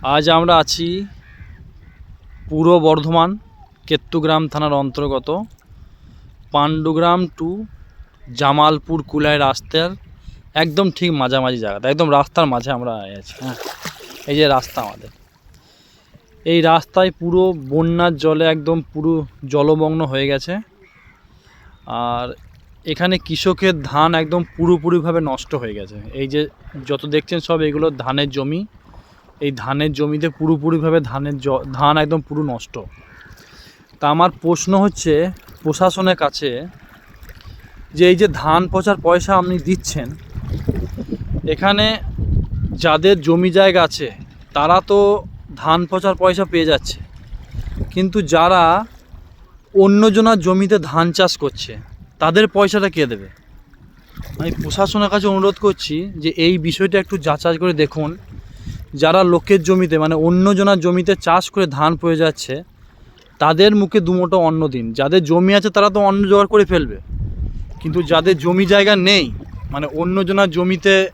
আজ আমরা আছি পূর্ব বর্ধমান কেত্তুগ্রাম থানার অন্তর্গত পাণ্ডুগ্রাম টু জামালপুর কুলাই রাস্তার একদম ঠিক মাঝামাঝি জায়গাতে, একদম রাস্তার মাঝে আমরা আছি হ্যাঁ। এই যে রাস্তা আমাদের। এই রাস্তায় পুরো বন্যার জলে একদম পুরো জলমগ্ন হয়ে গেছে। আর এখানে কৃষকের ধান একদম পুরোপুরিভাবে নষ্ট হয়ে গেছে। এই যে যত দেখছেন সব এগুলো ধানের জমি। এই ধানের জমিতে পুরোপুরিভাবে ধানের ধান একদম পুরো নষ্ট। তা আমার প্রশ্ন হচ্ছে প্রশাসনের কাছে যে এই যে ধান পচার পয়সা আপনি দিচ্ছেন, এখানে যাদের জমি জায়গা আছে, তারা তো ধান পচার পয়সা পেয়ে যাচ্ছে। কিন্তু যারা অন্যজনার জমিতে ধান চাষ করছে, তাদের পয়সাটা কে দেবে? আমি প্রশাসনের কাছে অনুরোধ করছি যে এই বিষয়টা একটু যাচাই করে দেখুন। যারা লোকের জমিতে মানে অন্যজনার জমিতে চাষ করে ধান পড়ে যাচ্ছে, তাদের মুখে দুমোটো অন্ন দিন। যাদের জমি আছে তারা তো অন্ন জোগাড় করে ফেলবে। কিন্তু যাদের জমি জায়গা নেই মানে অন্যজনার জমিতে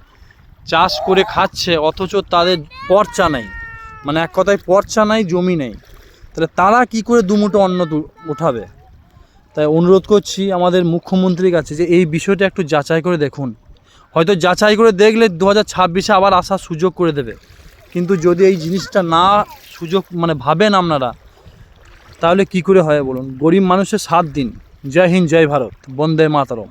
চাষ করে খাচ্ছে, অথচ তাদের পর্চা নাই। মানে এক কথায় পর্চা নাই, জমি নেই। তাহলে তারা কি করে দুমুটো অন্ন উঠাবে? তাই অনুরোধ করছি আমাদের মুখ্যমন্ত্রীর কাছে যে এই বিষয়টা একটু যাচাই করে দেখুন। হয়তো যাচাই করে দেখলে দু হাজার ছাব্বিশে আবার আসার সুযোগ করে দেবে। কিন্তু যদি এই জিনিসটা না সুযোগ মানে ভাবেন আপনারা, তাহলে কি করে হয় বলুন? গরিব মানুষের সাত দিন। জয় হিন্দ, জয় ভারত। বন্দে মাতরম।